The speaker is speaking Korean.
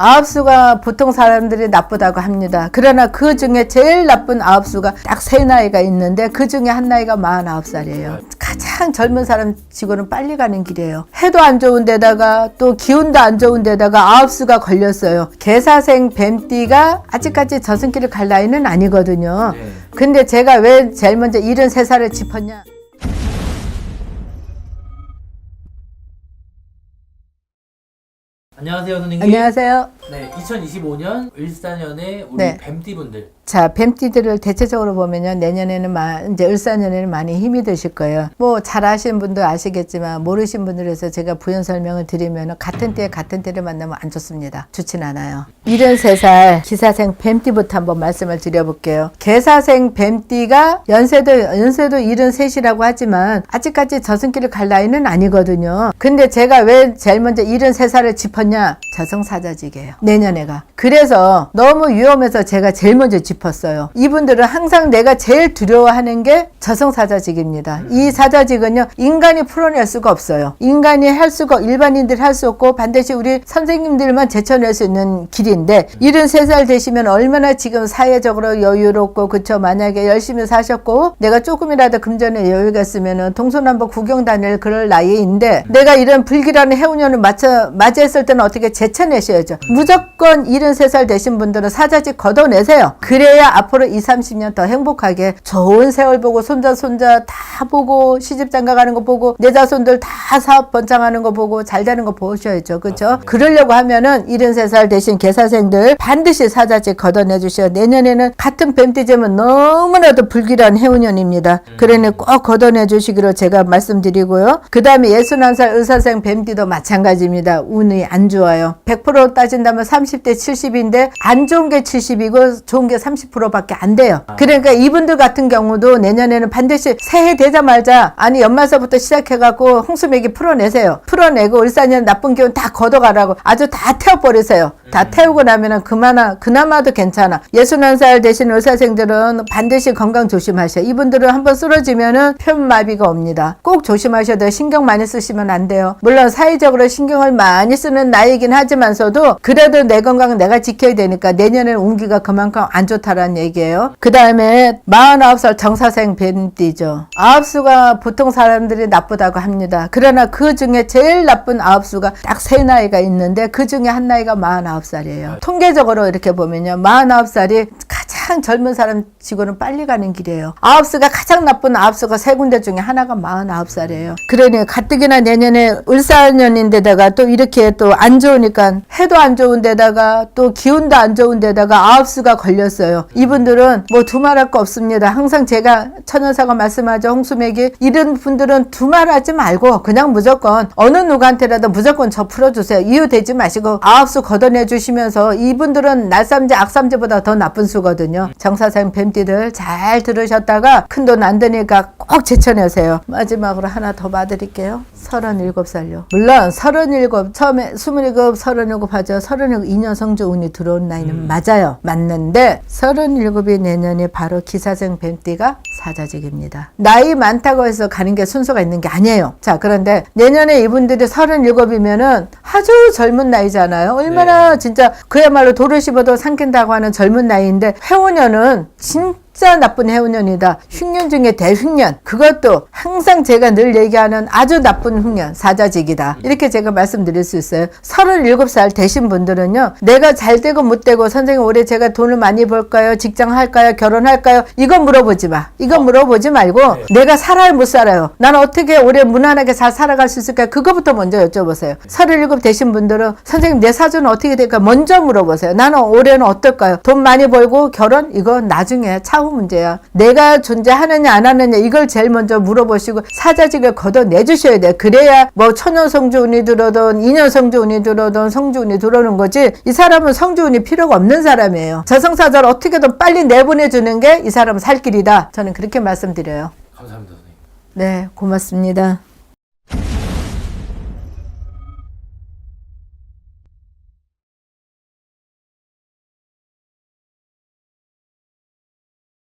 아홉 수가 보통 사람들이 나쁘다고 합니다. 그러나 그 중에 제일 나쁜 아홉 수가 딱 세 나이가 있는데 그 중에 한 나이가 49살이에요. 가장 젊은 사람 치고는 빨리 가는 길이에요. 해도 안 좋은 데다가 또 기운도 안 좋은 데다가 아홉 수가 걸렸어요. 개사생 뱀띠가 아직까지 저승길을 갈 나이는 아니거든요. 네. 근데 제가 왜 제일 먼저 73살을 짚었냐? 안녕하세요 선생님. 안녕하세요. 네, 2025년 을사년에 우리 네. 뱀띠분들 자, 뱀띠들을 대체적으로 보면요. 내년에는 마, 이제 을사년에는 많이 힘이 드실 거예요. 뭐, 잘 아시는 분도 아시겠지만, 모르신 분들에서 제가 부연 설명을 드리면, 같은 때에 같은 때를 만나면 안 좋습니다. 좋진 않아요. 73살 기사생 뱀띠부터 한번 말씀을 드려볼게요. 개사생 뱀띠가 연세도, 연세도 73이라고 하지만, 아직까지 저승길을 갈 나이는 아니거든요. 근데 제가 왜 제일 먼저 73살을 짚었냐? 저승사자직이에요. 내년에 가. 그래서 너무 위험해서 제가 제일 먼저 짚었어요. 이분들은 항상 내가 제일 두려워하는 게 저승사자직입니다. 이 사자직은요, 인간이 풀어낼 수가 없어요. 인간이 할 수가, 일반인들이 할 수 없고, 반드시 우리 선생님들만 제쳐낼 수 있는 길인데, 73살 되시면 얼마나 지금 사회적으로 여유롭고, 그쵸. 만약에 열심히 사셨고, 내가 조금이라도 금전에 여유가 있으면은 동서남북 구경 다닐 그럴 나이인데, 내가 이런 불길한 해운년을 맞춰, 맞이했을 때는 어떻게 제쳐내셔야죠. 무조 건 73살 되신 분들은 사자직 걷어내세요. 그래야 앞으로 2, 30년 더 행복하게 좋은 세월 보고 손자, 손자 다 보고 시집 장가 가는 거 보고 내 자손들 다 사업 번창하는 거 보고 잘 되는 거 보셔야죠. 그죠? 그러려고 하면은 73살 되신 개사생들 반드시 사자직 걷어내 주셔야 내년에는 같은 뱀띠지만 너무나도 불길한 해운년입니다. 그러니 꼭 걷어내 주시기로 제가 말씀드리고요. 그 다음에 61살 의사생 뱀띠도 마찬가지입니다. 운이 안 좋아요. 100% 따진다면 30대 70인데 안 좋은 게 70이고 좋은 게 30%밖에 안 돼요. 그러니까 이분들 같은 경우도 내년에는 반드시 새해 되자마자 아니 연말서부터 시작해갖고 홍수맥이 풀어내세요. 풀어내고 을사년 나쁜 기운 다 걷어가라고 아주 다 태워버리세요. 다 태우고 나면은 그마나 그나마도 괜찮아. 61살 되신 의사생들은 반드시 건강 조심하셔. 이분들은 한번 쓰러지면은 편마비가 옵니다. 꼭 조심하셔야 돼요. 신경 많이 쓰시면 안 돼요. 물론 사회적으로 신경을 많이 쓰는 나이긴 하지만서도 그래 도 내 건강은 내가 지켜야 되니까 내년에는 운기가 그만큼 안 좋다라는 얘기예요. 그 다음에 49살 정사생 뱀띠죠. 아홉수가 보통 사람들이 나쁘다고 합니다. 그러나 그 중에 제일 나쁜 아홉수가 딱 세 나이가 있는데 그 중에 한 나이가 49살이에요. 통계적으로 이렇게 보면요. 49살이 가장 젊은 사람 치고는 빨리 가는 길이에요. 아홉수가 가장 나쁜 아홉수가 세 군데 중에 하나가 49살이에요. 그러니 가뜩이나 내년에 을사년인데다가 또 이렇게 또 안 좋으니까 해도 안 좋은 데다가 또 기운도 안 좋은 데다가 아홉수가 걸렸어요. 이분들은 뭐 두말할 거 없습니다. 항상 제가 천연사가 말씀하죠. 홍수맥이 이런 분들은 두말하지 말고 그냥 무조건 어느 누구한테라도 무조건 저 풀어주세요. 이유 되지 마시고 아홉수 걷어내 주시면서 이분들은 날삼재 악삼재보다 더 나쁜 수거든요. 정사생 뱀띠들 잘 들으셨다가 큰 돈 안 드니까 꼭 제쳐내세요. 마지막으로 하나 더 봐드릴게요. 37살요. 물론 37 처음에 27, 37 하죠. 37 2년 성주 운이 들어온 나이는 맞아요. 맞는데 37이 내년에 바로 기사생 뱀띠가 사자직입니다. 나이 많다고 해서 가는 게 순서가 있는 게 아니에요. 자, 그런데 내년에 이분들이 37이면은 아주 젊은 나이잖아요. 얼마나 진짜 그야말로 돌을 씹어도 삼킨다고 하는 젊은 나이인데 해 오년은 진 짜 나쁜 해운년이다. 흉년 중에 대흉년. 그것도 항상 제가 늘 얘기하는 아주 나쁜 흉년, 사자직이다. 이렇게 제가 말씀드릴 수 있어요. 37살 되신 분들은요, 내가 잘 되고 못 되고, 선생님 올해 제가 돈을 많이 벌까요? 직장 할까요? 결혼할까요? 이건 물어보지 마. 이건 물어보지 말고, 내가 살아요, 못 살아요? 나는 어떻게 올해 무난하게 잘 살아갈 수 있을까요? 그거부터 먼저 여쭤보세요. 37 되신 분들은, 선생님 내 사주는 어떻게 될까? 먼저 물어보세요. 나는 올해는 어떨까요? 돈 많이 벌고, 결혼? 이건 나중에 차후 문제야. 내가 존재하느냐 안 하느냐 이걸 제일 먼저 물어보시고 사자직을 걷어내 주셔야 돼. 그래야 뭐 천연 성주운이 들어든 인연 성주운이 들어든 성주운이 들어오는 거지. 이 사람은 성주운이 필요가 없는 사람이에요. 저승사자를 어떻게든 빨리 내보내 주는 게 이 사람은 살 길이다. 저는 그렇게 말씀드려요. 감사합니다 선생님. 네, 고맙습니다.